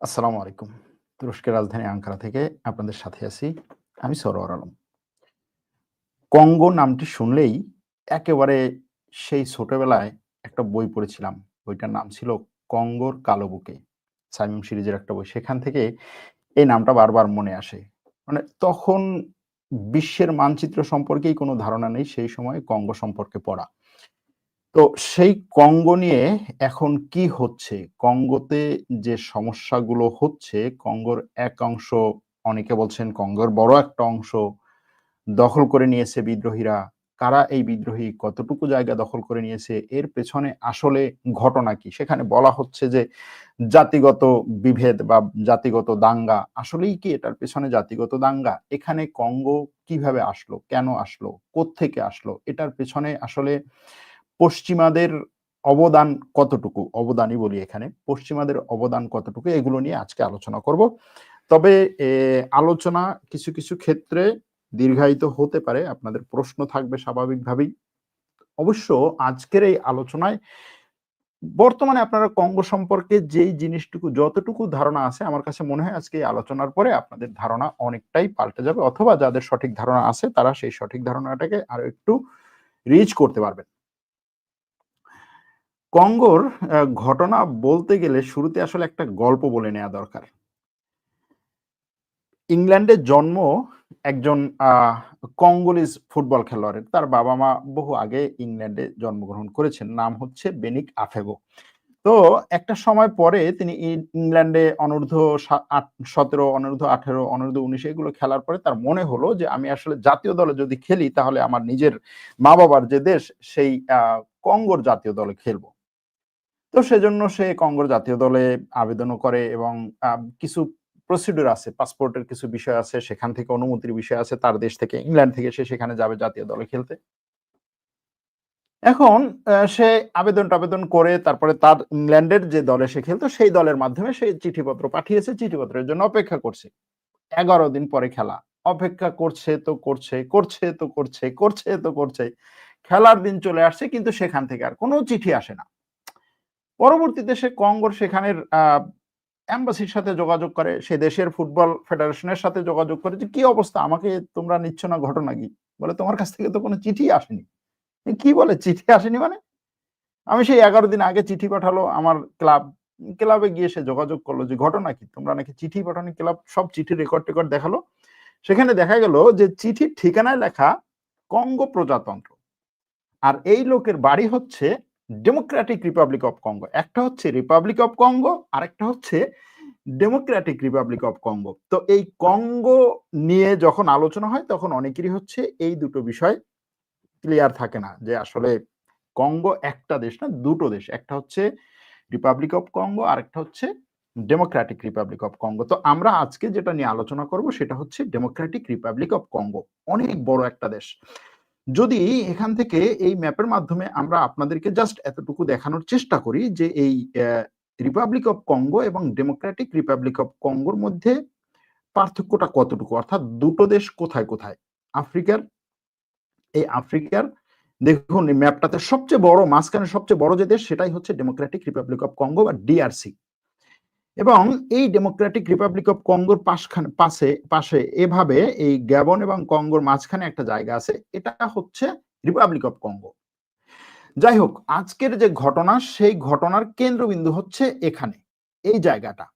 আসসালামু আলাইকুম। তুরস্কের রাজধানী আঙ্কারা থেকে আপনাদের সাথে আছি। আমি সরোয়ার আলম। কঙ্গো নামটি শুনলেই একেবারে সেই ছোটবেলায় একটা বই পড়েছিলাম। বইটার নাম ছিল 'কঙ্গোর কালো বুকে'। সাইমন সিরিজের একটা বই। সেখান থেকে এই নামটা বারবার মনে আসে। মানে তখন বিশ্বের মানচিত্র সম্পর্কেই কোনো ধারণা নেই। সেই সময় কঙ্গো সম্পর্কে পড়া। তো সেই কঙ্গো নিয়ে এখন কি হচ্ছে? কঙ্গোতে যে সমস্যাগুলো হচ্ছে, কঙ্গোর এক অংশ অনেকে বলছেন কঙ্গোর বড় একটা অংশ দখল করে নিয়েছে বিদ্রোহীরা। কারা এই বিদ্রোহী? কতটুকু জায়গা দখল করে নিয়েছে? এর পেছনে আসলে ঘটনা কি? সেখানে বলা হচ্ছে যে জাতিগত বিভেদ বা জাতিগত দাঙ্গা। আসলেই কি এটার পেছনে জাতিগত দাঙ্গা? এখানে কঙ্গো কীভাবে আসলো? কেন আসলো? কোত্থেকে আসলো? এটার পেছনে আসলে পশ্চিমাদের অবদান কতটুকু? অবদানই বলি এখানে। পশ্চিমাদের অবদান কতটুকু? এগুলো নিয়ে আজকে আলোচনা করব। তবে আলোচনা কিছু, কিছু ক্ষেত্রে দীর্ঘায়িত হতে পারে। আপনাদের প্রশ্ন থাকবে স্বাভাবিকভাবেই। অবশ্য আজকের এই আলোচনায় বর্তমানে আপনারা কঙ্গো সম্পর্কে যেই জিনিসটুকু যতটুকু ধারণা আছে আমার কাছে মনে হয় আজকে এই আলোচনার পরে আপনাদের ধারণা অনেকটাই পাল্টে যাবে অথবা যাদের সঠিক ধারণা আছে তারা সেই সঠিক ধারণাটাকে আরও একটু রিচ করতে পারবেন। কঙ্গোর ঘটনা বলতে গেলে শুরুতে আসলে একটা গল্প বলে নেওয়া দরকার। ইংল্যান্ডে জন্ম একজন কঙ্গোলিজ ফুটবল খেলোয়াড়ের। তার বাবা-মা বহু আগে ইংল্যান্ডে জন্মগ্রহণ করেছেন। নাম হচ্ছে বেনিক আফেগো। তো একটা সময় পরে তিনি ইংল্যান্ডে অনূর্ধ্ব সা আট ১৭, অনূর্ধ্ব ১৮, অনূর্ধ্ব ১৯ এগুলো খেলার পরে তার মনে হলো যে আমি আসলে জাতীয় দলে যদি খেলি তাহলে আমার নিজের মা-বাবার যে দেশ সেই কঙ্গোর জাতীয় দলে খেলব। তো সেজন্য সে কঙ্গোর জাতীয় দলে আবেদনও করে এবং কিছু প্রসিডিউর আছে, পাসপোর্টের কিছু বিষয় আছে, সেখান থেকে অনুমতির বিষয় আছে। তার দেশ থেকে ইংল্যান্ড থেকে সে সেখানে যাবে জাতীয় দলে খেলতে। এখন সে আবেদন-টাবেদন করে তারপরে তার ইংল্যান্ডের যে দলে সে খেলতো সেই দলের মাধ্যমে সে চিঠিপত্র পাঠিয়েছে। চিঠিপত্রের জন্য অপেক্ষা করছে। ১১ দিন পরে খেলা। অপেক্ষা করছে তো করছে, করছে তো করছে, করছে তো করছে। খেলার দিন চলে আসছে কিন্তু সেখান থেকে আর কোনো চিঠি আসে না। পরবর্তীতে সে কঙ্গোর সেখানের আ এম্বাসির সাথে যোগাযোগ করে। সে দেশের ফুটবল ফেডারেশনের সাথে যোগাযোগ করে যে, "কি অবস্থা? আমাকে তোমরা নিচ্ছ না ঘটনা কি?" বলে, "তোমার কাছ থেকে তো কোনো চিঠি আসেনি।" কি বলে চিঠি আসেনি মানে? আমি সেই ১১ দিন আগে চিঠি পাঠালো আমার ক্লাব। ক্লাবে গিয়ে সে যোগাযোগ করল যে, "ঘটনা কি? তোমরা নাকি চিঠি পাঠাওনি?" ক্লাব সব চিঠির রেকর্ড-টেকর্ড দেখাল। সেখানে দেখা গেল যে চিঠির ঠিকানায় লেখা কঙ্গো প্রজাতন্ত্র। আর এই লোকের বাড়ি হচ্ছে ডেমোক্রেটিক রিপাবলিক অফ কঙ্গো। একটা হচ্ছে রিপাবলিক অফ কঙ্গো, আরেকটা হচ্ছে ডেমোক্রেটিক রিপাবলিক অফ কঙ্গো। তো এই কঙ্গো নিয়ে যখন আলোচনা হয় তখন অনেকেরই হচ্ছে এই দুটো বিষয় ক্লিয়ার থাকে না যে আসলে কঙ্গো একটা দেশ না, দুটো দেশ। একটা হচ্ছে রিপাবলিক অফ কঙ্গো, আরেকটা হচ্ছে ডেমোক্রেটিক রিপাবলিক অফ কঙ্গো। তো আমরা আজকে যেটা নিয়ে আলোচনা করব সেটা হচ্ছে ডেমোক্রেটিক রিপাবলিক অফ কঙ্গো। অনেক বড় একটা দেশ। যদি এখান থেকে এই ম্যাপের মাধ্যমে আমরা আপনাদেরকে জাস্ট এতটুকু দেখানোর চেষ্টা করি যে এই রিপাবলিক অফ কঙ্গো এবং ডেমোক্রেটিক রিপাবলিক অফ কঙ্গোর মধ্যে পার্থক্যটা কতটুকু? অর্থাৎ দুটো দেশ কোথায়, কোথায়? আফ্রিকার এই আফ্রিকার দেখুন ম্যাপটাতে সবচেয়ে বড় মাঝখানে সবচেয়ে বড় যে দেশ সেটাই হচ্ছে ডেমোক্রেটিক রিপাবলিক অফ কঙ্গো বা ডিআরসি। এবং এই ডেমোক্রেটিক রিপাবলিক অফ কঙ্গোর পাশখানে পাশে পাশে এভাবে এই গ্যাবন এবং কঙ্গোর মাঝখানে একটা জায়গা আছে। এটা হচ্ছে রিপাবলিক অফ কঙ্গো। যাই হোক আজকের যে ঘটনা সেই ঘটনার কেন্দ্রবিন্দু হচ্ছে এখানে। এই জায়গাটা।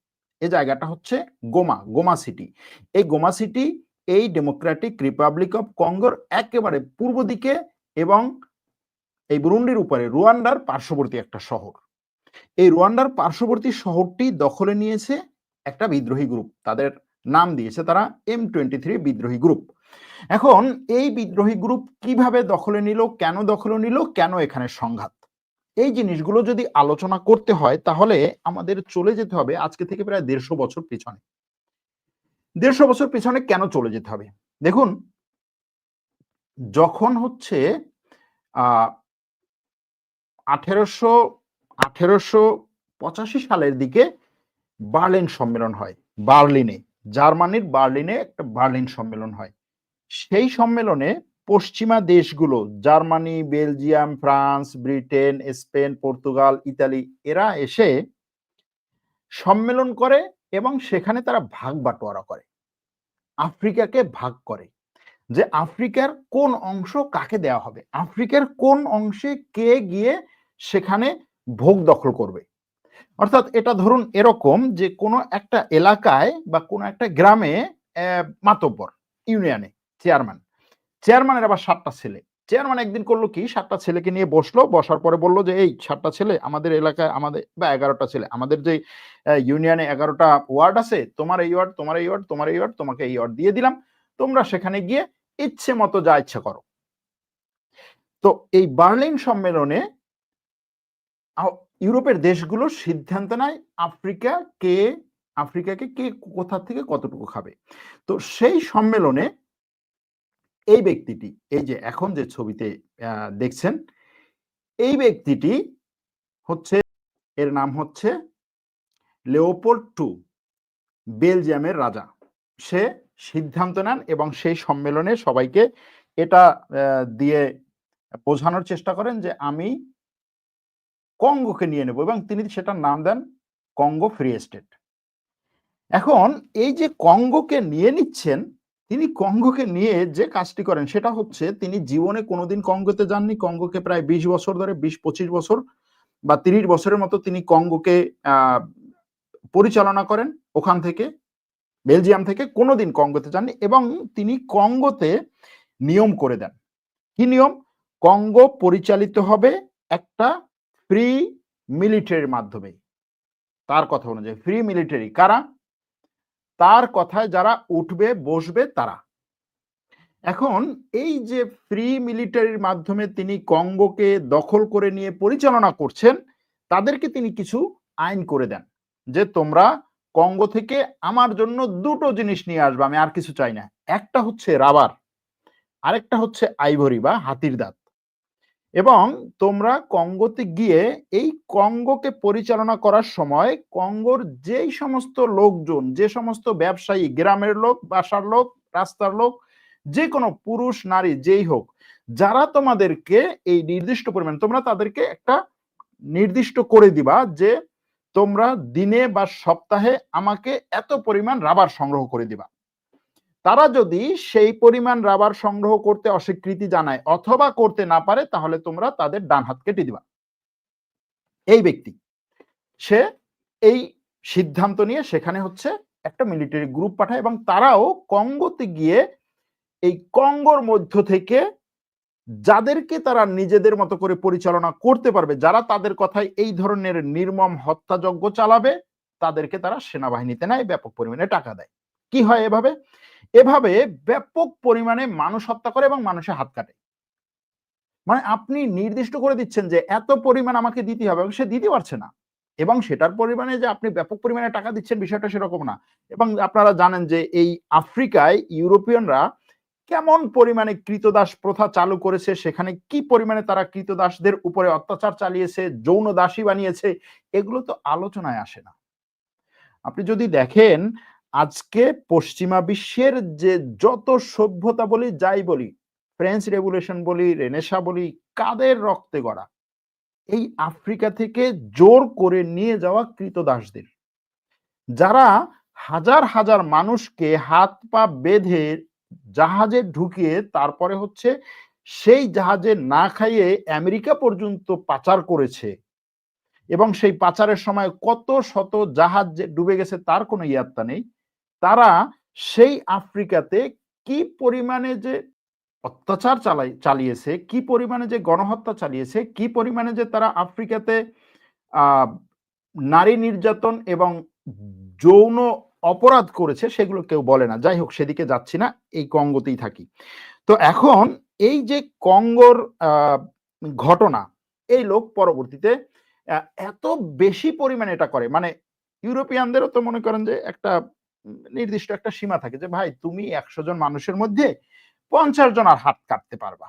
এই জায়গাটা হচ্ছে গোমা, গোমা সিটি। এই গোমা সিটি এই ডেমোক্রেটিক রিপাবলিক অফ কঙ্গোর একেবারে পূর্ব দিকে এবং এই বুরুন্ডির উপরে রুয়ান্ডার পার্শ্ববর্তী একটা শহর। এই রুয়ান্ডার পার্শ্ববর্তী শহরটি দখলে নিয়েছে একটা বিদ্রোহী গ্রুপ। তাদের নাম দিয়েছে তারা M23 বিদ্রোহী গ্রুপ। এখন এই বিদ্রোহী গ্রুপ কীভাবে দখলে নিল, কেন দখলে নিল, কেন এখানে সংঘাত? এই জিনিসগুলো যদি আলোচনা করতে হয় তাহলে আমাদের চলে যেতে হবে আজকে থেকে প্রায় ১৫০ বছর পিছনে। ১৫০ বছর পিছনে কেন চলে যেতে হবে? দেখুন যখন হচ্ছে আ ১৮০০ ১৮৮৫ সালের দিকে বার্লিন সম্মেলন হয়। বার্লিনে। জার্মানির বার্লিনে একটা বার্লিন সম্মেলন হয়। সেই সম্মেলনে পশ্চিমা দেশগুলো Germany, Belgium, France, Britain, Spain, Portugal, Italy এরা এসে সম্মেলন করে এবং সেখানে তারা ভাগ বাটোয়ারা করে আফ্রিকাকে ভাগ করে যে আফ্রিকার কোন অংশ কাকে দেওয়া হবে আফ্রিকার কোন অংশে কে গিয়ে সেখানে ভোগ দখল করবে। অর্থাৎ এটা ধরুন এরকম যে কোনো একটা এলাকায় বা কোনো একটা গ্রামে মাতব্বর, ইউনিয়নে, চেয়ারম্যান। চেয়ারম্যানের আবার সাতটা ছেলে। চেয়ারম্যান একদিন করল কি? সাতটা ছেলেকে নিয়ে বসল, বসার পরে বলল যে, এই সাতটা ছেলে, আমাদের এলাকায় আমাদের, বা এগারোটা ছেলে, আমাদের যে ইউনিয়নে এগারোটা ওয়ার্ড আছে, তোমার এই ওয়ার্ড, তোমার এই ওয়ার্ড, তোমার এই ওয়ার্ড, তোমাকে এই ওয়ার্ড দিয়ে দিলাম, তোমরা সেখানে গিয়ে ইচ্ছে মতো যা ইচ্ছে করো। তো এই বার্লিন সম্মেলনে ইউরোপের দেশগুলো সিদ্ধান্ত নেয় আফ্রিকা কে, আফ্রিকাকে কে কোথা থেকে কতটুকু খাবে। তো সেই সম্মেলনে এই ব্যক্তিটি, এই যে এখন যে ছবিতে দেখছেন, এই ব্যক্তিটি হচ্ছে, এর নাম হচ্ছে লেওপোল্ড টু বেলজিয়ামের রাজা। সে সিদ্ধান্ত নেন এবং সেই সম্মেলনে সবাইকে এটা দিয়ে বোঝানোর চেষ্টা করেন যে আমি কঙ্গোকে নিয়ে নেব এবং তিনি সেটার নাম দেন কঙ্গো ফ্রি স্টেট এখন এই যে কঙ্গোকে নিয়ে নিচ্ছেন, তিনি কঙ্গোকে নিয়ে যে কাজটি করেন সেটা হচ্ছে তিনি জীবনে কোনোদিন কঙ্গোতে যাননি। কঙ্গোকে প্রায় বিশ বছর ধরে, বিশ পঁচিশ বছর বা তিরিশ বছরের মতো তিনি কঙ্গোকে পরিচালনা করেন ওখান থেকে, বেলজিয়াম থেকে, কোনোদিন কঙ্গোতে যাননি এবং তিনি কঙ্গোতে নিয়ম করে দেন। কি নিয়ম? কঙ্গো পরিচালিত হবে একটা ফ্রি মিলিটারির মাধ্যমে তার কথা অনুযায়ী ফ্রি মিলিটারি কারা? তার কথায় যারা উঠবে, বসবে তারা। এখন এই যে ফ্রি মিলিটারির মাধ্যমে তিনি কঙ্গোকে দখল করে নিয়ে পরিচালনা করছেন, তাদেরকে তিনি কিছু আইন করে দেন যে তোমরা কঙ্গো থেকে আমার জন্য দুটো জিনিস নিয়ে আসবে, আমি আর কিছু চাই না। একটা হচ্ছে রাবার, আরেকটা হচ্ছে আইভরি বা হাতির দাঁত। এবং তোমরা কঙ্গোতে গিয়ে এই কঙ্গোকে পরিচালনা করার সময় কঙ্গোর যেই সমস্ত লোকজন, যে সমস্ত ব্যবসায়ী, গ্রামের লোক, বাসার লোক, রাস্তার লোক, যে কোনো পুরুষ, নারী, যেই হোক, যারা তোমাদেরকে এই নির্দিষ্ট পরিমাণ, তোমরা তাদেরকে একটা নির্দিষ্ট করে দিবা যে তোমরা দিনে বা সপ্তাহে আমাকে এত পরিমাণ রাবার সংগ্রহ করে দিবা। তারা যদি সেই পরিমাণ রাবার সংগ্রহ করতে অস্বীকৃতি জানায় অথবা করতে না পারে, তাহলে তোমরা তাদের ডান হাত কেটে দিবা। এই ব্যক্তি, সে এই সিদ্ধান্ত নিয়ে সেখানে হচ্ছে একটা মিলিটারি গ্রুপ পাঠায় এবং তারাও কঙ্গোতে গিয়ে এই কঙ্গোর মধ্য থেকে যাদেরকে তারা নিজেদের মতো করে পরিচালনা করতে পারবে, যারা তাদের কথায় এই ধরনের নির্মম হত্যাযজ্ঞ চালাবে, তাদেরকে তারা সেনাবাহিনীতে নেয়, ব্যাপক পরিমাণে টাকা দেয়। কি হয় এভাবে? এভাবে ব্যাপক পরিমাণে মানুষ হত্যা করে এবং মানুষের হাত কাটে। মানে আপনি নির্দিষ্ট করে দিচ্ছেন যে এত পরিমাণ আমাকে দিতে হবে এবং সে দিতে পারছে না। এবং সেটার পরিমাণে যে আপনি ব্যাপক পরিমাণে টাকা দিচ্ছেন বিষয়টা সেরকম না। এবং আপনারা জানেন যে এই আফ্রিকায় ইউরোপিয়ানরা কেমন পরিমাণে কৃতদাস প্রথা চালু করেছে, সেখানে কি পরিমাণে তারা কৃতদাসদের উপরে অত্যাচার চালিয়েছে, যৌন দাসী বানিয়েছে, এগুলো তো আলোচনায় আসে না। আপনি যদি দেখেন আজকে পশ্চিমা বিশ্বের যে যত সভ্যতা বলি, যাই বলি ফ্রেঞ্চ রেভুলেশন বলি রেনেসা বলি, কাদের রক্তে গড়া? এই আফ্রিকা থেকে জোর করে নিয়ে যাওয়া কৃতদাসদের। যারা হাজার হাজার মানুষকে হাত পা বেঁধে জাহাজে ঢুকিয়ে তারপরে হচ্ছে সেই জাহাজে না খাইয়ে আমেরিকা পর্যন্ত পাচার করেছে। এবং সেই পাচারের সময় কত শত জাহাজ ডুবে গেছে তার কোনো ইয়াত্তা নেই। তারা সেই আফ্রিকাতে কি পরিমাণে যে অত্যাচার চালাই, চালিয়েছে, কি পরিমাণে যে গণহত্যা চালিয়েছে, কি পরিমাণে যে তারা আফ্রিকাতে নারী নির্যাতন এবং যৌন অপরাধ করেছে সেগুলো কেউ বলে না। যাই হোক, সেদিকে যাচ্ছি না, এই কঙ্গোতেই থাকি। তো এখন এই যে কঙ্গোর ঘটনা, এই লোক পরবর্তীতে এত বেশি পরিমাণে এটা করে। মানে ইউরোপিয়ানদেরও তো মনে করেন যে একটা নির্দিষ্ট একটা সীমা থাকে যে, ভাই, তুমি একশো জন মানুষের মধ্যে পঞ্চাশ জন আর হাত কাটতে পারবা।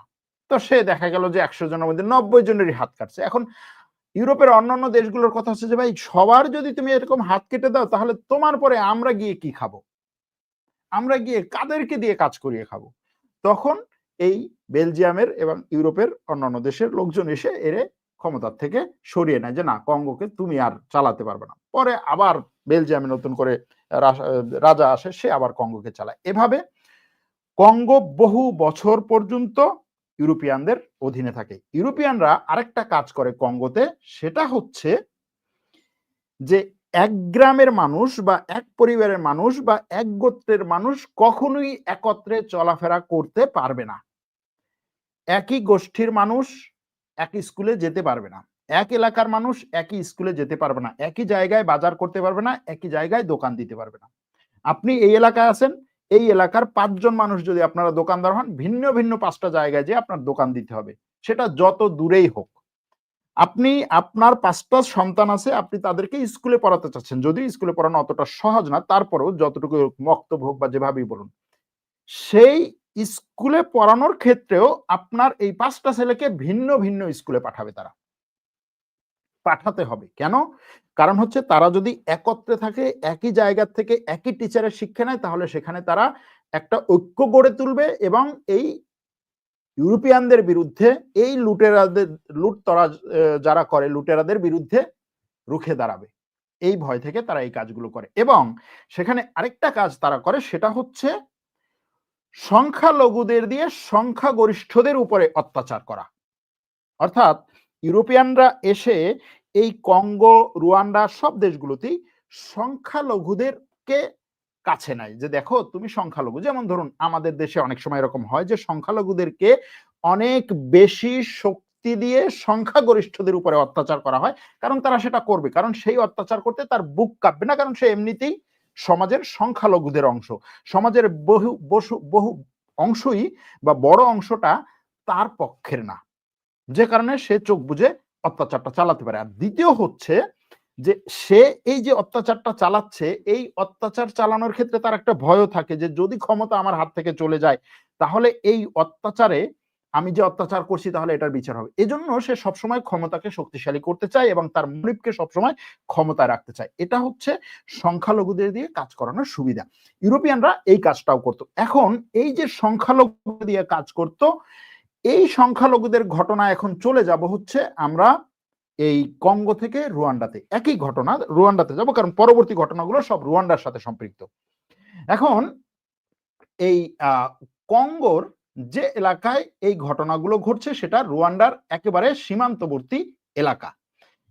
তো সে দেখা গেল যে, একশো জনের মধ্যে নব্বই জনেরই হাত কাটছে। এখন ইউরোপের অন্যান্য দেশগুলোর কথা হচ্ছে যে, ভাই, সবার যদি তুমি এরকম হাত কেটে দাও, তাহলে তোমার পরে আমরা গিয়ে কি খাব? আমরা গিয়ে কাদেরকে দিয়ে কাজ করিয়ে খাব? তখন এই বেলজিয়ামের এবং ইউরোপের অন্যান্য দেশের লোকজন এসে এরে ক্ষমতার থেকে সরিয়ে নেয় যে, না, কঙ্গোকে তুমি আর চালাতে পারবে না। পরে আবার বেলজিয়ামে নতুন করে রাজা আসে, সে আবার কঙ্গোকে চালায়। এভাবে কঙ্গো বহু বছর পর্যন্ত ইউরোপিয়ানদের অধীনে থাকে। ইউরোপিয়ানরা আরেকটা কাজ করে কঙ্গোতে, সেটা হচ্ছে যে এক গ্রামের মানুষ বা এক পরিবারের মানুষ বা এক গোত্রের মানুষ কখনোই একত্রে চলাফেরা করতে পারবে না। একই গোষ্ঠীর মানুষ একই স্কুলে যেতে পারবে না। এক এলাকার মানুষ একই স্কুলে যেতে পারবে না, একই জায়গায় বাজার করতে পারবে না, একই জায়গায় দোকান দিতে পারবে না। আপনি এই এলাকায় আছেন, এই এলাকার পাঁচজন মানুষ যদি আপনারা দোকানদার হন, ভিন্ন ভিন্ন পাঁচটা জায়গায় যে আপনার দোকান দিতে হবে। সেটা যত দূরেই হোক। আপনি, আপনার পাঁচটা সন্তান আছে, আপনি তাদেরকে স্কুলে পড়াতে চাচ্ছেন। যদি স্কুলে পড়ানো অতটা সহজ না, তারপরেও যতটুকু বক্তব্য হোক বা যেভাবেই বলুন, সেই স্কুলে পড়ানোর ক্ষেত্রেও আপনার এই পাঁচটা ছেলেকে ভিন্ন ভিন্ন স্কুলে পাঠাবে তারা। পাঠাতে হবে। কেন? কারণ হচ্ছে তারা যদি একত্রে থাকে, একই জায়গা থেকে একই টিচারের শিক্ষা নেয়, তাহলে সেখানে তারা একটা ঐক্য গড়ে তুলবে এবং এই ইউরোপিয়ানদের বিরুদ্ধে, এই লুটেরাদের লুটতরা যারা করে, লুটেরাদের বিরুদ্ধে রুখে দাঁড়াবে। এই ভয় থেকে তারা এই কাজগুলো করে। এবং সেখানে আরেকটা কাজ তারা করে, সেটা হচ্ছে সংখ্যালঘুদের দিয়ে সংখ্যাগরিষ্ঠদের উপরে অত্যাচার করা। অর্থাৎ ইউরোপিয়ানরা এসে এই কঙ্গো, রুয়ান্ডা সব দেশগুলোতেই সংখ্যালঘুদেরকে কাছে নাই। যে দেখো, তুমি সংখ্যালঘু। যেমন ধরুন, আমাদের দেশে অনেক সময় এরকম হয় যে, সংখ্যালঘুদেরকে অনেক বেশি শক্তি দিয়ে সংখ্যাগরিষ্ঠদের উপরে অত্যাচার করা হয়। কারণ তারা সেটা করবে। কারণ সেই অত্যাচার করতে তার বুক কাঁপবে না। কারণ সে এমনিতেই সমাজের সংখ্যালঘুদের অংশ। সমাজের বহু, বসু, বহু অংশই বা বড় অংশটা তার পক্ষের না। যে কারণে সে চোখ বুঝে অত্যাচারটা চালাতে পারে। আর দ্বিতীয় হচ্ছে যে সে এই যে অত্যাচারটা চালাচ্ছে, এই অত্যাচার চালানোর ক্ষেত্রে তার একটা ভয়ও থাকে যে যদি ক্ষমতা আমার হাত থেকে চলে যায়, তাহলে এই অত্যাচারে আমি যে অত্যাচার করছি তাহলে এটার বিচার হবে। এজন্য সে সবসময় ক্ষমতাকে শক্তিশালী করতে চায় এবং তার মনিবকে সবসময় ক্ষমতায় রাখতে চায়। এটা হচ্ছে সংখ্যালঘুদের দিয়ে কাজ করানোর সুবিধা। ইউরোপিয়ানরা এই কাজটাও করতো। এখন এই যে সংখ্যালঘু দিয়ে কাজ করত এই সংখ্যালঘুদের ঘটনা এখন চলে যাব হচ্ছে আমরা এই কঙ্গো থেকে রুয়ান্ডাতে। একই ঘটনা, রুয়ান্ডাতে যাব কারণ পরবর্তী ঘটনাগুলো সব রুয়ান্ডার সাথে সম্পৃক্ত। এখন এই কঙ্গোর যে এলাকায় এই ঘটনাগুলো ঘটছে সেটা রুয়ান্ডার একেবারে সীমান্তবর্তী এলাকা।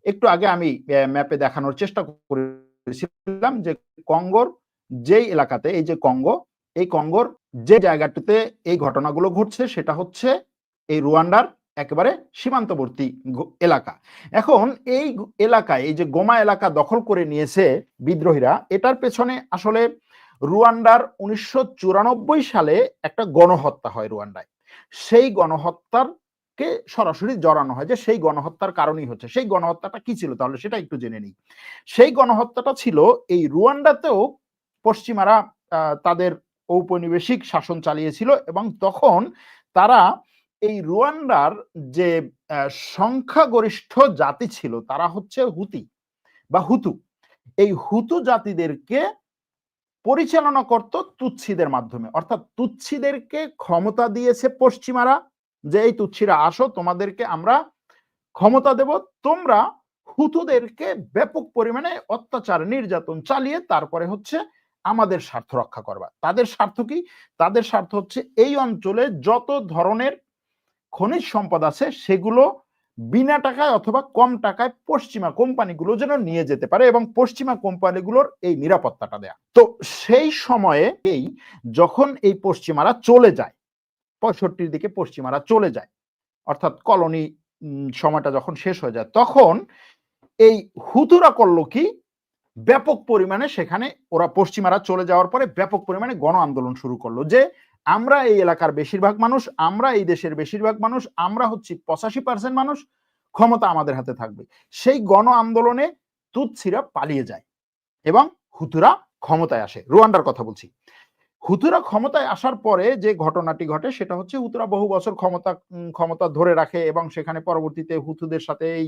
একটু আগে আমি ম্যাপে দেখানোর চেষ্টা করেছিলাম যে কঙ্গোর যেই এলাকাতে, এই যে কঙ্গো, এই কঙ্গোর যে জায়গাটিতে এই ঘটনাগুলো ঘটছে সেটা হচ্ছে এই রুয়ান্ডার একেবারে সীমান্তবর্তী এলাকা। এখন এই এলাকায়, এই যে গোমা এলাকা দখল করে নিয়েছে বিদ্রোহীরা, এটার পেছনে আসলে রুয়ান্ডার উনিশশো চুরানব্বই সালে একটা গণহত্যা হয় রুয়ান্ডায়। সেই গণহত্যার কে সরাসরি জড়ানো হয় যে সেই গণহত্যার কারণই হচ্ছে। সেই গণহত্যাটা কি ছিল তাহলে সেটা একটু জেনে নিই। সেই গণহত্যাটা ছিল এই রুয়ান্ডাতেও পশ্চিমারা তাদের ঔপনিবেশিক শাসন চালিয়েছিল এবং তখন তারা এই রুয়ান্ডার যে সংখ্যাগরিষ্ঠ জাতি ছিল, তারা হচ্ছে হুতি বা হুতু। এই হুতু জাতিদেরকে পরিচালনা করত তুচ্ছিদের মাধ্যমে। অর্থাৎ তুচ্ছিদেরকে ক্ষমতা দিয়েছে পশ্চিমারা যে, এই তুচ্ছিরা, আসো, তোমাদেরকে আমরা ক্ষমতা দেব। তোমরা হুতুদেরকে ব্যাপক পরিমাণে অত্যাচার, নির্যাতন চালিয়ে তারপরে হচ্ছে আমাদের স্বার্থ রক্ষা করবা। তাদের স্বার্থ কি? তাদের স্বার্থ হচ্ছে এই অঞ্চলে যত ধরনের খনিজ সম্পদ আছে, সেগুলো বিনা টাকায় অথবা কম টাকায় পশ্চিমা কোম্পানিগুলো যেন নিয়ে যেতে পারে এবং পশ্চিমা কোম্পানিগুলোর এই নিরাপত্তাটা দেয়া। তো সেই সময়ে এই যখন এই পশ্চিমারা চলে যায়, পঁয়ষট্টির দিকে পশ্চিমারা চলে যায়, অর্থাৎ কলোনি সময়টা যখন শেষ হয়ে যায়, তখন এই হুতুরা করল কি? ব্যাপক পরিমাণে সেখানে ওরা পশ্চিমারা চলে যাওয়ার পরে ব্যাপক পরিমাণে গণ আন্দোলন শুরু করল যে আমরা এই এলাকার বেশিরভাগ মানুষ, আমরা এই দেশের বেশিরভাগ মানুষ, আমরা হচ্ছি পঁচাশি পার্সেন্ট মানুষ, ক্ষমতা আমাদের হাতে থাকবে। সেই গণ আন্দোলনে তুৎসিরা পালিয়ে যায় এবং হুতুরা ক্ষমতায় আসে। রুয়ান্ডার কথা বলছি। হুতুরা ক্ষমতায় আসার পরে যে ঘটনাটি ঘটে, সেটা হচ্ছে হুতুরা বহু বছর ক্ষমতা ক্ষমতা ধরে রাখে এবং সেখানে পরবর্তীতে হুতুদের সাথে এই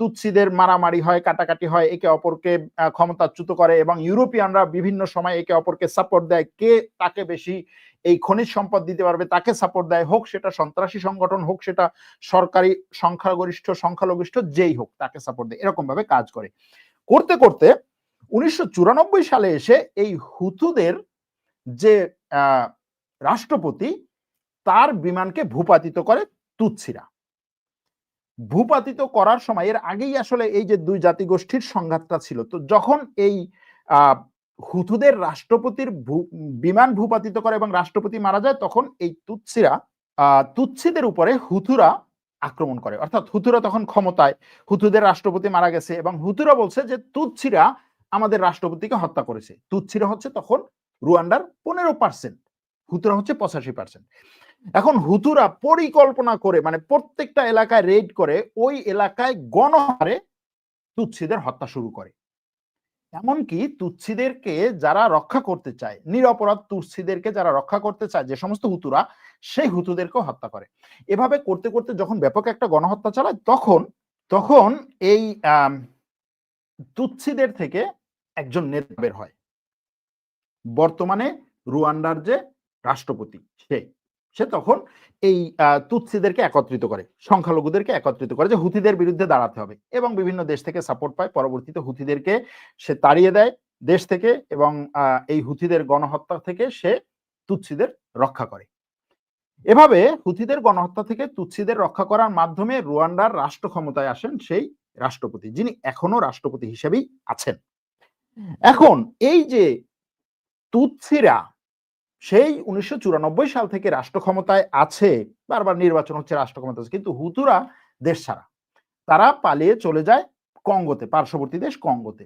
তুৎসিদের মারামারি হয়, কাটাকাটি হয়, একে অপরকে ক্ষমতাচ্যুত করে এবং ইউরোপিয়ানরা বিভিন্ন সময় একে অপরকে সাপোর্ট দেয়। কে তাকে বেশি এই খনিজ সম্পদ দিতে পারবে, তাকে সাপোর্ট দেয়, হোক সেটা সন্ত্রাসী সংগঠন, হোক সেটা সরকারি সংখ্যাগরিষ্ঠ, সংখ্যালঘিষ্ঠ, যেই হোক তাকে সাপোর্ট দেয় এরকম ভাবে কাজ করে। করতে করতে উনিশশো চুরানব্বই সালে এসে এই হুতুদের যে রাষ্ট্রপতি তার বিমানকে ভূপাতিত করে তুৎসিরা ভূপাতিত করার সময় এর আগেই আসলে এই যে দুই জাতিগোষ্ঠীর সংঘাতটা ছিল, তো যখন এই হুতুদের রাষ্ট্রপতির বিমান ভূপাতিত করে এবং রাষ্ট্রপতি মারা যায়, তখন এই তুৎসিরা তুৎসিদের উপরে হুথুরা আক্রমণ করে। অর্থাৎ হুতুরা তখন ক্ষমতায়, হুথুদের রাষ্ট্রপতি মারা গেছে এবং হুথুরা বলছে যে তুৎসিরা আমাদের রাষ্ট্রপতিকে হত্যা করেছে। তুৎসিরা হচ্ছে তখন রুয়ান্ডার পনেরো পার্সেন্ট হুতুরা হচ্ছে পঁচাশি পার্সেন্ট এখন হুতুরা পরিকল্পনা করে মানে প্রত্যেকটা এলাকায় রেড করে, ওই এলাকায় গণহারে তুৎসিদের হত্যা শুরু করে। এমনকি তুৎসিদেরকে যারা রক্ষা করতে চায়, নিরপরাধ তুৎসিদেরকে যারা রক্ষা করতে চায়, যে সমস্ত হুতুরা, সেই হুতুদেরকেও হত্যা করে। এভাবে করতে করতে যখন ব্যাপক একটা গণহত্যা চালায়, তখন তখন এই তুৎসিদের থেকে একজন নেতা বের হয়। বর্তমানে রুয়ান্ডার যে রাষ্ট্রপতি সে সে তখন এই তুৎসিদেরকে একত্রিত করে সংখ্যালঘুদেরকে একত্রিত করে যে হুতিদের বিরুদ্ধে দাঁড়াতে হবে এবং বিভিন্ন দেশ থেকে সাপোর্ট পায়। পরবর্তীতে হুতিদেরকে সে তাড়িয়ে দেয় দেশ থেকে এবং এই হুতিদের গণহত্যা থেকে সে তুৎসিদের রক্ষা করে। এভাবে হুতিদের গণহত্যা থেকে তুৎসিদের রক্ষা করার মাধ্যমে রুয়ান্ডার রাষ্ট্র ক্ষমতায় আসেন সেই রাষ্ট্রপতি যিনি এখনও রাষ্ট্রপতি হিসেবেই আছেন। এখন এই যে তুৎসিরা সেই উনিশশো চুরানব্বই সাল থেকে রাষ্ট্র ক্ষমতায় আছে, বারবার নির্বাচন হচ্ছে রাষ্ট্র ক্ষমতা আছে। কিন্তু হুতুরা দেশ ছাড়া, তারা পালিয়ে চলে যায় কঙ্গোতে, পার্শ্ববর্তী দেশ কঙ্গোতে।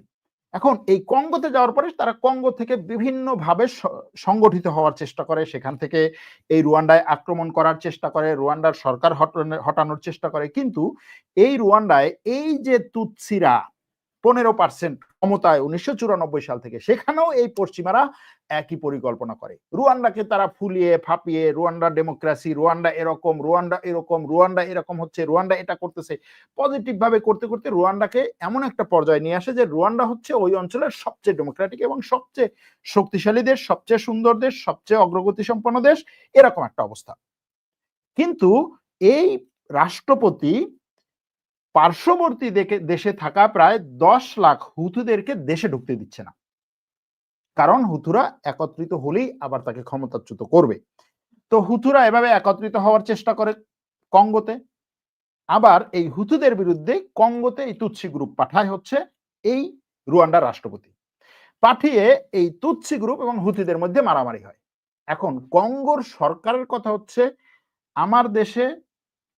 এখন এই কঙ্গোতে যাওয়ার পরে তারা কঙ্গো থেকে বিভিন্নভাবে সংগঠিত হওয়ার চেষ্টা করে। সেখান থেকে এই রুয়ান্ডায় আক্রমণ করার চেষ্টা করে, রুয়ান্ডার সরকার হটানোর চেষ্টা করে। কিন্তু এই রুয়ান্ডায় এই যে তুৎসিরা পনেরো পার্সেন্ট ক্ষমতায় উনিশশো চুরানব্বই সাল থেকে। সেখানেও এই পশ্চিমারা একই পরিকল্পনা করে। রুয়ান্ডাকে তারা ফুলিয়ে, ফাপিয়ে, রুয়ান্ডা ডেমোক্রেসি রুয়ান্ডা এরকম রুয়ান্ডা এরকম রুয়ান্ডা এরকম হচ্ছে, রুয়ান্ডা এটা করতেছে। পজিটিভ ভাবে করতে করতে রুয়ান্ডাকে এমন একটা পর্যায়ে নিয়ে আসে যে রুয়ান্ডা হচ্ছে ওই অঞ্চলের সবচেয়ে ডেমোক্রেটিক এবং সবচেয়ে শক্তিশালী দেশ, সবচেয়ে সুন্দর দেশ, সবচেয়ে অগ্রগতি সম্পন্ন দেশ, এরকম একটা অবস্থা। কিন্তু এই রাষ্ট্রপতি পার্শ্ববর্তী দেশে থাকা প্রায় দশ লাখ হুতুদেরকে দেশে ঢুকতে দিচ্ছে না। কারণ হুতুরা একত্রিত হলেই আবার তাকে ক্ষমতাচ্যুত করবে। তো হুতুরা এভাবে একত্রিত হওয়ার চেষ্টা করে কঙ্গোতে। আবার এই হুতুদের বিরুদ্ধে কঙ্গোতে এই তুৎসি গ্রুপ পাঠায় হচ্ছে এই রুয়ান্ডার রাষ্ট্রপতি। পাঠিয়ে এই তুৎসি গ্রুপ এবং হুতিদের মধ্যে মারামারি হয়। এখন কঙ্গোর সরকারের কথা হচ্ছে, আমার দেশে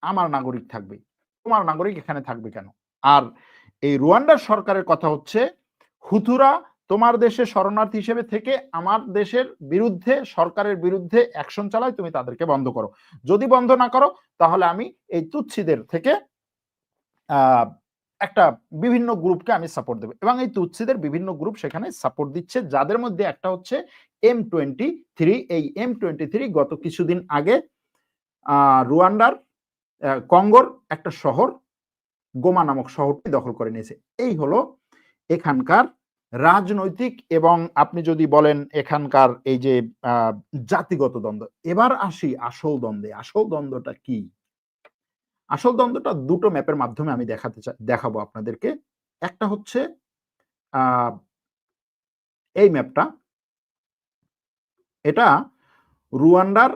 আমার নাগরিক থাকবে। তোমার নাগরিক এখানে থাকবে কেন? আর এই রুয়ান্ডার সরকারের কথা হচ্ছে হুতুরা তোমার দেশে শরণার্থী হিসেবে থেকে আমার দেশের বিরুদ্ধে, সরকারের বিরুদ্ধে অ্যাকশন চালায়, তুমি তাদেরকে বন্ধ করো। যদি বন্ধ না করো, তাহলে আমি এই তুচ্ছিদের থেকে একটা বিভিন্ন গ্রুপকে আমি সাপোর্ট দেবো। এবং এই তুচ্ছিদের বিভিন্ন গ্রুপ সেখানে সাপোর্ট দিচ্ছে, যাদের মধ্যে একটা হচ্ছে এম টোয়েন্টি থ্রি এই এম টোয়েন্টি থ্রি গত কিছুদিন আগে রুয়ান্ডার কঙ্গোর একটা শহর গোমা নামক শহরটি দখল করে নিয়েছে। এই হলো এখানকার রাজনৈতিক এবং আপনি যদি বলেন এখানকার এই যে জাতিগত দ্বন্দ্ব, এবার আসি আসল দ্বন্দ্বে। আসল দ্বন্দ্বটা কি? আসল দ্বন্দ্বটা দুটো ম্যাপের মাধ্যমে আমি দেখাতে চাই দেখাবো আপনাদেরকে। একটা হচ্ছে এই ম্যাপটা। এটা রুয়ান্ডার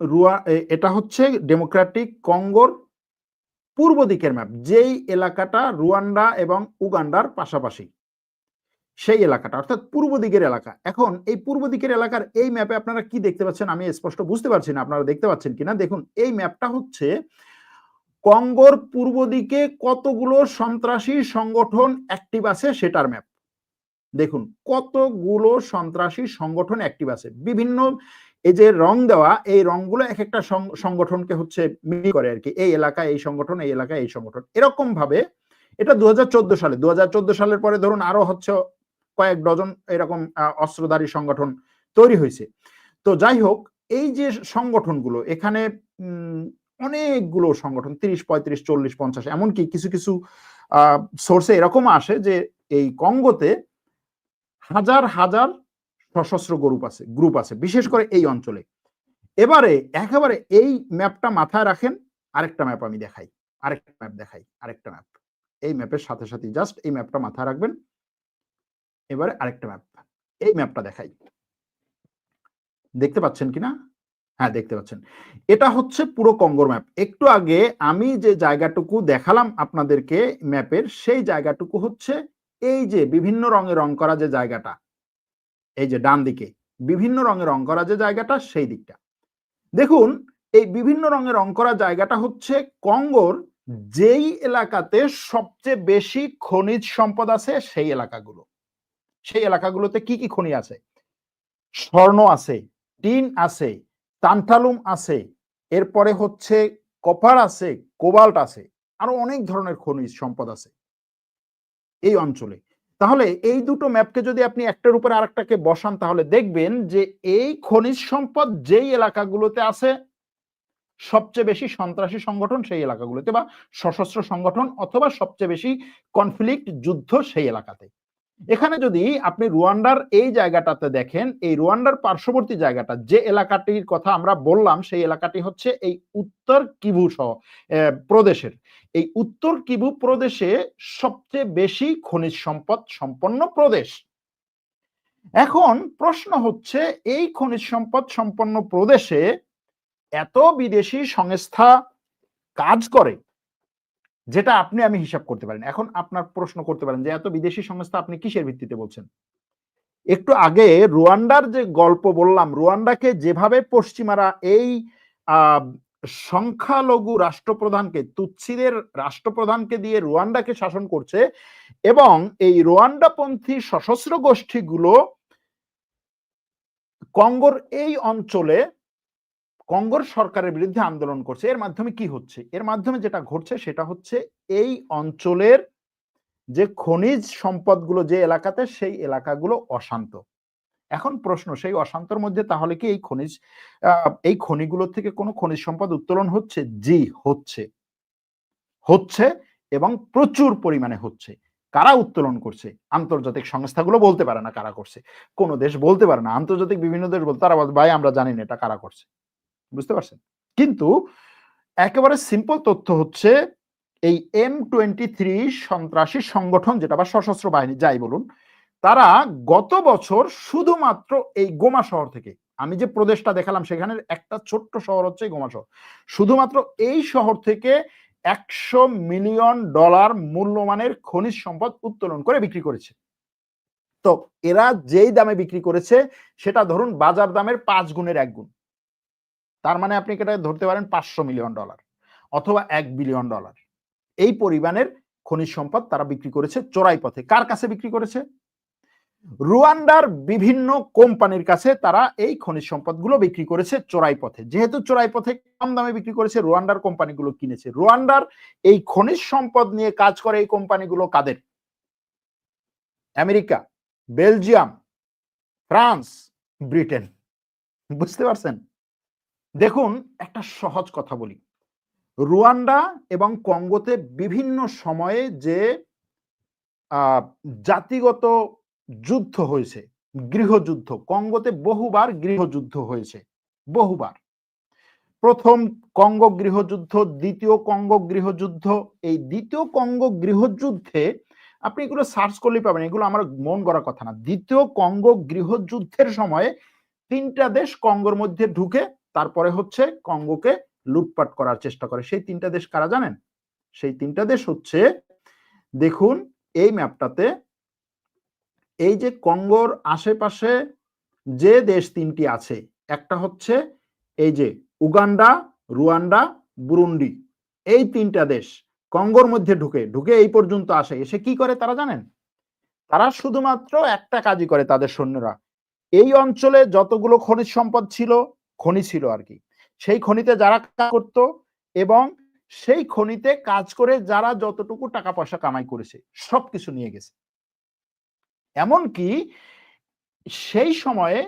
রুয়া এটা হচ্ছে ডেমোক্রেটিক কঙ্গোর পূর্ব দিকের ম্যাপ যেই এলাকাটা রুয়ান্ডা এবং উগান্ডার পাশাপাশি। সেই এলাকাটা, অর্থাৎ পূর্ব দিকের এলাকা। এখন এই পূর্ব দিকের এলাকার এই ম্যাপে আপনারা কি দেখতে পাচ্ছেন আমি স্পষ্ট বুঝতে পারছি না, আপনারা দেখতে পাচ্ছেন কিনা? দেখুন, এই ম্যাপটা হচ্ছে কঙ্গোর পূর্ব দিকে কতগুলো সন্ত্রাসী সংগঠন অ্যাক্টিভ আছে সেটার ম্যাপ দেখুন, কতগুলো সন্ত্রাসী সংগঠন অ্যাক্টিভ আছে। বিভিন্ন এই যে রং দেওয়া, এই রংগুলো এক একটা সংগঠনকে হচ্ছে মিল করে আর কি এই এলাকায় এই সংগঠন, এই এলাকায় এই সংগঠন। এরকম ভাবে এটা দু হাজার চোদ্দ সালে দু হাজার চোদ্দ সালের পরে ধরুন আরও হচ্ছে কয়েক ডজন এরকম অস্ত্রধারী সংগঠন তৈরি হয়েছে। তো যাই হোক, এই যে সংগঠনগুলো, এখানে অনেকগুলো সংগঠন, তিরিশ, পঁয়ত্রিশ, চল্লিশ, পঞ্চাশ, এমনকি কিছু কিছু সোর্সে এরকম আসে যে এই কঙ্গোতে হাজার হাজার সশস্ত্র গ্রুপ আছে গ্রুপ আছে, বিশেষ করে এই অঞ্চলে। এবারে একেবারে এই ম্যাপটা মাথায় রাখেন, আরেকটা ম্যাপ আমি দেখাই, আরেকটা ম্যাপ দেখাই, আরেকটা ম্যাপ এই ম্যাপের সাথে সাথে জাস্ট এই ম্যাপটা মাথায় রাখবেন। এবারে আরেকটা ম্যাপ এই ম্যাপটা দেখাই। দেখতে পাচ্ছেন কিনা? হ্যাঁ দেখতে পাচ্ছেন। এটা হচ্ছে পুরো কঙ্গোর ম্যাপ একটু আগে আমি যে জায়গাটুকু দেখালাম আপনাদেরকে ম্যাপের সেই জায়গাটুকু হচ্ছে এই যে বিভিন্ন রঙে রং করা যে জায়গাটা এই যে ডান দিকে, বিভিন্ন রঙে রং করা যে জায়গাটা, সেই দিকটা। দেখুন, এই বিভিন্ন রঙে রং করা জায়গাটা হচ্ছে কঙ্গোর যেই এলাকাতে সবচেয়ে বেশি খনিজ সম্পদ আছে, সেই এলাকাগুলো। সেই এলাকাগুলোতে কি কি খনি আছে? স্বর্ণ আছে, টিন আছে তান্টালুম আছে, এরপরে হচ্ছে কপার আছে, কোবাল্ট আছে, আরও অনেক ধরনের খনিজ সম্পদ আছে। এই অঞ্চলে। তাহলে এই দুটো ম্যাপকে যদি আপনি একটার উপরে আরেকটাকে বসান, তাহলে দেখবেন যে এই খনিজ সম্পদ যেই এলাকাগুলোতে আছে, সবচেয়ে বেশি সন্ত্রাসী সংগঠন সেই এলাকাগুলোতে বা সশস্ত্র সংগঠন অথবা সবচেয়ে বেশি কনফ্লিক্ট যুদ্ধ সেই এলাকাতে। এখানে যদি আপনি রুয়ান্ডার এই জায়গাটাতে দেখেন, এই রুয়ান্ডার পার্শ্ববর্তী জায়গাটা, যে এলাকাটির কথা আমরা বললাম, সেই এলাকাটি হচ্ছে এই উত্তর কিভু সহ প্রদেশের। এই উত্তর কিভু প্রদেশে সবচেয়ে বেশি খনিজ সম্পদ সম্পন্ন প্রদেশ। এখন প্রশ্ন হচ্ছে, এই খনিজ সম্পদ সম্পন্ন প্রদেশে এত বিদেশি সংস্থা কাজ করে যেটা আপনি, আমি হিসাব করতে পারেন। এখন আপনার প্রশ্ন করতে পারেন যে, এত বিদেশি সংস্থা আপনি কিসের ভিত্তিতে বলছেন? একটু আগে রুয়ান্ডার যে গল্প বললাম, রুয়ান্ডাকে যেভাবে পশ্চিমারা এই সংখ্যালঘু রাষ্ট্রপ্রধানকে, তুচ্ছিদের রাষ্ট্রপ্রধানকে দিয়ে রুয়ান্ডাকে শাসন করছে এবং এই রুয়ান্ডাপন্থী সশস্ত্র গোষ্ঠীগুলো, কঙ্গোর এই অঞ্চলে কঙ্গোর সরকারের বিরুদ্ধে আন্দোলন করছে। এর মাধ্যমে কি হচ্ছে? এর মাধ্যমে যেটা ঘটছে সেটা হচ্ছে এই অঞ্চলের যে খনিজ সম্পদগুলো যে এলাকাতে, সেই এলাকাগুলো অশান্ত। এখন প্রশ্ন, সেই অশান্তর মধ্যে তাহলে কি এই খনিজ এই খনিগুলো থেকে কোনো খনিজ সম্পদ উত্তোলন হচ্ছে? জি, হচ্ছে। হচ্ছে এবং প্রচুর পরিমাণে হচ্ছে। কারা উত্তোলন করছে? আন্তর্জাতিক সংস্থাগুলো বলতে পারে না কারা করছে। কোন দেশ বলতে পারে না। আন্তর্জাতিক বিভিন্ন দেশ বলতে, তারা ভাই, আমরা জানি না এটা কারা করছে। বুঝতে পারছেন? কিন্তু একেবারে সিম্পল তথ্য হচ্ছে, এই এম টোয়েন্টি থ্রি সন্ত্রাসী সংগঠন যেটা বা সশস্ত্র বাহিনী, যাই বলুন, তারা গত বছর শুধুমাত্র এই গোমা শহর থেকে, আমি যে প্রদেশটা দেখালাম সেখানের একটা ছোট্ট শহর হচ্ছে গোমা শহর, শুধুমাত্র এই শহর থেকে একশো মিলিয়ন ডলার মূল্যমানের খনিজ সম্পদ উত্তোলন করে বিক্রি করেছে। তো এরা যেই দামে বিক্রি করেছে, সেটা ধরুন বাজার দামের পাঁচ গুণের এক গুণ। তার মানে আপনি এটা ধরতে পারেন পাঁচশো মিলিয়ন ডলার অথবা এক বিলিয়ন ডলার। এই পরিমাণের খনিজ সম্পদ তারা বিক্রি করেছে চোরাই পথে। কার কাছে বিক্রি করেছে? রুয়ান্ডার বিভিন্ন কোম্পানির কাছে তারা এই খনিজ সম্পদগুলো বিক্রি করেছে চোরাই পথে। যেহেতু চোরাই পথে কম দামে বিক্রি করেছে, রুয়ান্ডার কোম্পানিগুলো কিনেছে। রুয়ান্ডার এই খনিজ সম্পদ নিয়ে কাজ করে এই কোম্পানিগুলো কাদের? America, Belgium, France, Britain. বুঝতে পারছেন? দেখুন, একটা সহজ কথা বলি। রুয়ান্ডা এবং কঙ্গোতে বিভিন্ন সময়ে যে জাতিগত যুদ্ধ হয়েছে, গৃহযুদ্ধ, কঙ্গোতে বহুবার গৃহযুদ্ধ হয়েছে, বহুবার। প্রথম কঙ্গ গৃহযুদ্ধ, দ্বিতীয় কঙ্গ গৃহযুদ্ধ, এই দ্বিতীয় কঙ্গ গৃহযুদ্ধে আপনি এগুলো সার্চ করলেই পাবেন, এগুলো আমার মন করা কথা না। দ্বিতীয় কঙ্গ গৃহযুদ্ধের সময় তিনটা দেশ কঙ্গোর মধ্যে ঢুকে তারপরে হচ্ছে কঙ্গোকে লুটপাট করার চেষ্টা করে। সেই তিনটা দেশ কারা জানেন? সেই তিনটা দেশ হচ্ছে, দেখুন, এই ম্যাপটাতে এই যে কঙ্গোর আশেপাশে যে দেশ তিনটি আছে, একটা হচ্ছে এই যে উগান্ডা, রুয়ান্ডা, বুরুন্ডি, এই তিনটা দেশ কঙ্গোর মধ্যে ঢুকে ঢুকে এই পর্যন্ত আসে। এসে কি করে তারা জানেন? তারা শুধুমাত্র একটা কাজই করে তাদের সৈন্যরা। এই অঞ্চলে যতগুলো খনিজ সম্পদ ছিল খনি ছিল আর কি সেই খনিতে যারা কাজ করতো এবং সেই খনিতে কাজ করে যারা যতটুকু টাকা পয়সা কামাই করেছে, সবকিছু নিয়ে গেছে। এমনকি সেই সময়ে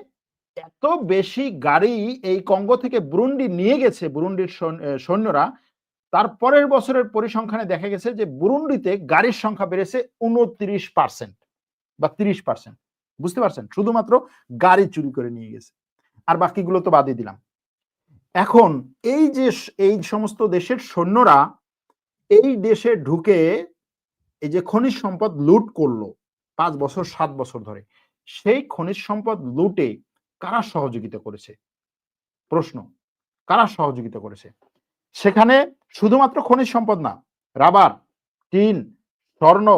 এত বেশি গাড়ি এই কঙ্গো থেকে বুরুন্ডি নিয়ে গেছে, বুরুন্ডির সৈন্যরা। তারপরের বছরের পরিসংখ্যানে দেখা গেছে যে বুরুন্ডিতে গাড়ির সংখ্যা বেড়েছে উনত্রিশ পার্সেন্ট বা তিরিশ পার্সেন্ট। বুঝতে পারছেন? শুধুমাত্র গাড়ি চুরি করে নিয়ে গেছে। আর বাকিগুলো তো বাদই দিলাম। এখন এই যে এই সমস্ত দেশের সৈন্যরা এই দেশে ঢুকে এই যে খনিজ সম্পদ লুট করল পাঁচ বছর, সাত বছর ধরে, সেই খনিজ সম্পদ লুটে কারা সহযোগিতা করেছে? প্রশ্ন, কারা সহযোগিতা করেছে? সেখানে শুধুমাত্র খনিজ সম্পদ না, রাবার, টিন, স্বর্ণ,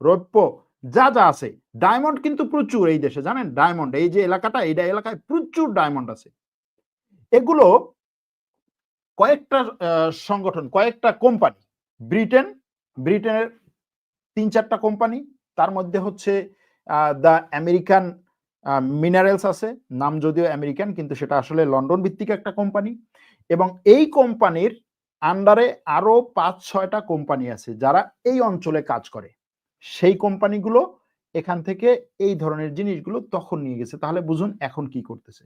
রৌপ্য যা যা আছে। ডায়মন্ড কিন্তু প্রচুর এই দেশে, জানেন? ডায়মন্ড এই যে এলাকাটা, এই এলাকায় প্রচুর ডায়মন্ড আছে। এগুলো কয়েকটা সংগঠন, কয়েকটা কোম্পানি ব্রিটেন ব্রিটেনের তিন চারটা কোম্পানি তার মধ্যে হচ্ছে দ্য আমেরিকান মিনারেলস আছে। নাম যদিও আমেরিকান কিন্তু সেটা আসলে লন্ডন ভিত্তিক একটা কোম্পানি এবং এই কোম্পানির আন্ডারে আরও পাঁচ ছয়টা কোম্পানি আছে, যারা এই অঞ্চলে কাজ করে। সেই কোম্পানিগুলো এখান থেকে এই ধরনের জিনিসগুলো তখন নিয়ে গেছে। তাহলে বুঝুন এখন কি করতেছে।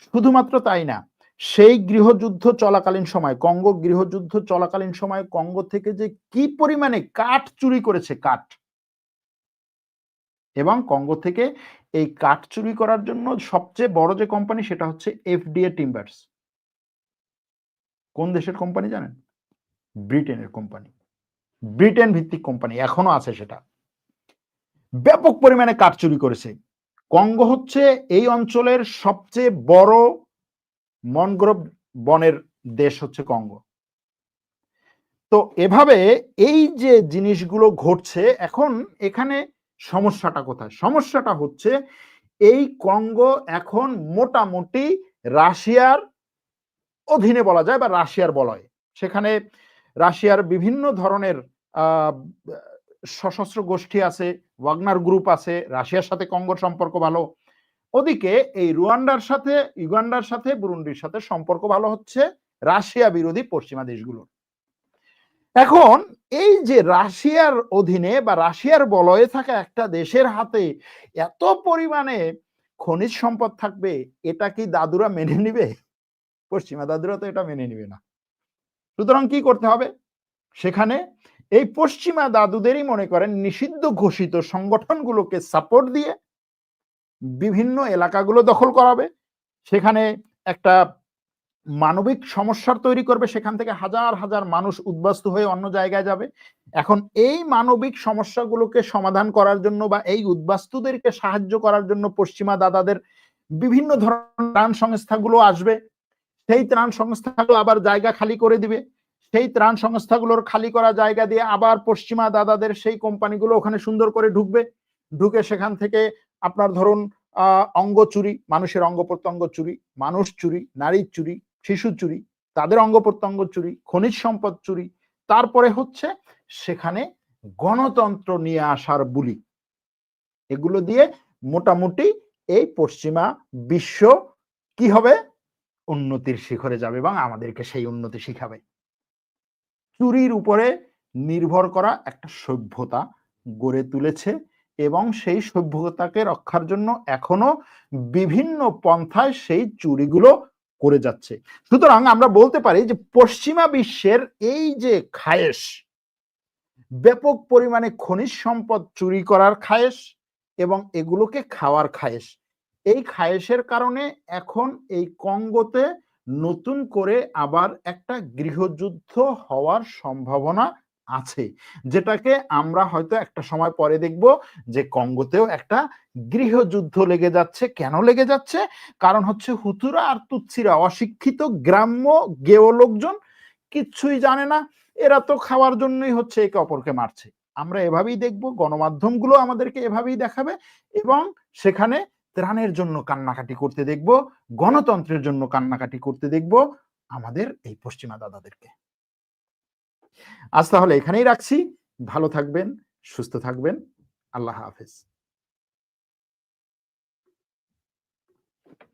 শুধুমাত্র তাই না, সেই গৃহযুদ্ধ চলাকালীন সময়, কঙ্গ গৃহযুদ্ধ চলাকালীন সময় কঙ্গ থেকে যে কি পরিমাণে কাঠ চুরি করেছে কাঠ। এবং কঙ্গো থেকে এই কাঠ চুরি করার জন্য সবচেয়ে বড় যে কোম্পানি সেটা হচ্ছে এফডিএ টিম্বার্স। কোন দেশের কোম্পানি জানেন? ব্রিটেনের কোম্পানি। ব্রিটেন ভিত্তিক কোম্পানি এখনও আছে সেটা। ব্যাপক পরিমাণে কাঠ চুরি করেছে। কঙ্গো হচ্ছে এই অঞ্চলের সবচেয়ে বড় মনগ্রোভ বনের দেশ হচ্ছে কঙ্গো। তো এভাবে এই যে জিনিসগুলো ঘটছে, এখন এখানে সমস্যাটা কোথায়? সমস্যাটা হচ্ছে এই কঙ্গো এখন মোটামুটি রাশিয়ার অধীনে বলা যায় বা রাশিয়ার বলয়। সেখানে রাশিয়ার বিভিন্ন ধরনের সশস্ত্র গোষ্ঠী আছে, ওয়াগনার গ্রুপ আছে, রাশিয়ার সাথে কঙ্গোর সম্পর্ক ভালো। ওদিকে এই রুয়ান্ডার সাথে, ইউগান্ডার সাথে, বুরুন্ডির সাথে সম্পর্ক ভালো হচ্ছে রাশিয়া বিরোধী পশ্চিমা দেশগুলোর। এখন এই যে রাশিয়ার অধীনে বা রাশিয়ার বলয়ে থাকা একটা দেশের হাতে এত পরিমাণে খনিজ সম্পদ থাকবে, এটা কি দাদুরা মেনে নিবে? পশ্চিমা দাদুরা তো এটা মেনে নিবে না। সুতরাং কি করতে হবে? সেখানে এই পশ্চিমা দাদুদেরই মনে করেন নিষিদ্ধ ঘোষিত সংগঠনগুলোকে সাপোর্ট দিয়ে বিভিন্ন এলাকাগুলো দখল করাবে। সেখানে একটা মানবিক সমস্যার তৈরি করবে। সেখান থেকে হাজার হাজার মানুষ উদ্বাস্তু হয়ে অন্য জায়গায় যাবে। এখন এই মানবিক সমস্যাগুলোকে সমাধান করার জন্য বা এই উদ্বাস্তুদেরকে সাহায্য করার জন্য পশ্চিমা দাদাদের বিভিন্ন ধরনের সংস্থাগুলো আসবে। সেই ত্রাণ সংস্থাগুলো আবার জায়গা খালি করে দিবে। সেই ত্রাণ সংস্থাগুলোর খালি করা জায়গা দিয়ে আবার পশ্চিমা দাদাদের সেই কোম্পানিগুলো ওখানে সুন্দর করে ঢুকবে। ঢুকে সেখান থেকে আপনার ধরুন অঙ্গ চুরি, মানুষের অঙ্গ প্রত্যঙ্গ চুরি, মানুষ চুরি নারী চুরি, শিশু চুরি, তাদের অঙ্গ প্রত্যঙ্গ চুরি, খনিজ সম্পদ চুরি, তারপরে হচ্ছে সেখানে গণতন্ত্র নিয়ে আসার বুলি। এগুলো দিয়ে মোটামুটি এই পশ্চিমা বিশ্ব কি হবে? উন্নতির শিখরে যাবে এবং আমাদেরকে সেই উন্নতি শিখাবে। চুরির উপরে নির্ভর করা একটা সভ্যতা গড়ে তুলেছে এবং সেই সভ্যতাকে রক্ষার জন্য এখনও বিভিন্ন পন্থায় সেই চুরিগুলো করে যাচ্ছে। সুতরাং আমরা বলতে পারি যে পশ্চিমা বিশ্বের এই যে খায়েশ, ব্যাপক পরিমাণে খনিজ সম্পদ চুরি করার খায়েশ এবং এগুলোকে খাওয়ার খায়েশ এই খায়েশের কারণে এখন এই কঙ্গোতে নতুন করে আবার একটা গৃহযুদ্ধ হওয়ার সম্ভাবনা আছে, যেটাকে আমরা হয়তো একটা সময় পরে দেখব যে কঙ্গোতেও একটা গৃহযুদ্ধ লেগে যাচ্ছে। কেন লেগে যাচ্ছে? কারণ হচ্ছে হুতুরা আর তুচ্ছিরা অশিক্ষিত গ্রাম্য গেও লোকজন কিচ্ছুই জানে না। এরা তো খাওয়ার জন্যই হচ্ছে একে অপরকে মারছে। আমরা এভাবেই দেখব, গণমাধ্যমগুলো আমাদেরকে এভাবেই দেখাবে এবং সেখানে ত্রাণের জন্য কান্নাকাটি করতে দেখব, গণতন্ত্রের জন্য কান্নাকাটি করতে দেখব আমাদের এই পশ্চিমা দাদাদেরকে। আজ তাহলে এখানেই রাখছি। ভালো থাকবেন, সুস্থ থাকবেন। আল্লাহ হাফেজ।